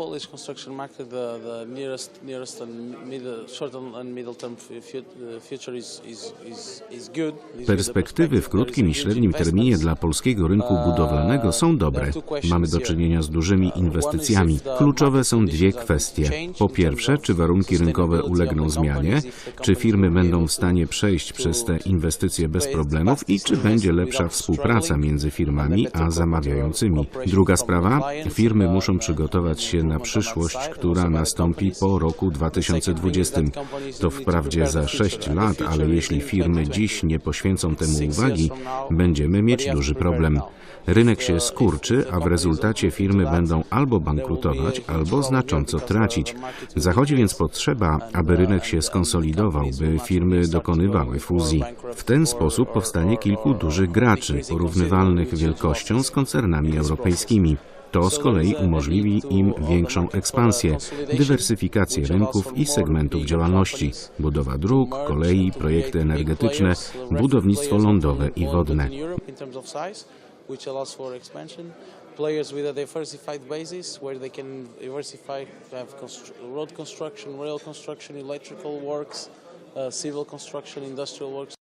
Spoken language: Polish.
Polish construction market, the, the nearest, nearest and middle, short and middle term uh, future is, is, is, is good. Perspektywy w krótkim i średnim terminie dla polskiego rynku budowlanego są dobre. Mamy do czynienia z dużymi inwestycjami. Kluczowe są dwie kwestie. Po pierwsze, czy warunki rynkowe ulegną zmianie, czy firmy będą w stanie przejść przez te inwestycje bez problemów i czy będzie lepsza współpraca między firmami a zamawiającymi. Druga sprawa, firmy muszą przygotować się na przyszłość, która nastąpi po roku 2020. To wprawdzie za 6 lat, ale jeśli firmy dziś nie poświęcą temu uwagi, będziemy mieć duży problem. Rynek się skurczy, a w rezultacie firmy będą albo bankrutować, albo znacząco tracić. Zachodzi więc potrzeba, aby rynek się skonsolidował, by firmy dokonywały fuzji. W ten sposób powstanie kilku dużych graczy, porównywalnych wielkością z koncernami europejskimi. To z kolei umożliwi im większą ekspansję, dywersyfikację rynków i segmentów działalności, budowa dróg, kolei, projekty energetyczne, budownictwo lądowe i wodne. Players with a diversified basis where they can diversify, have road construction, rail construction, electrical works, uh, civil construction, industrial works.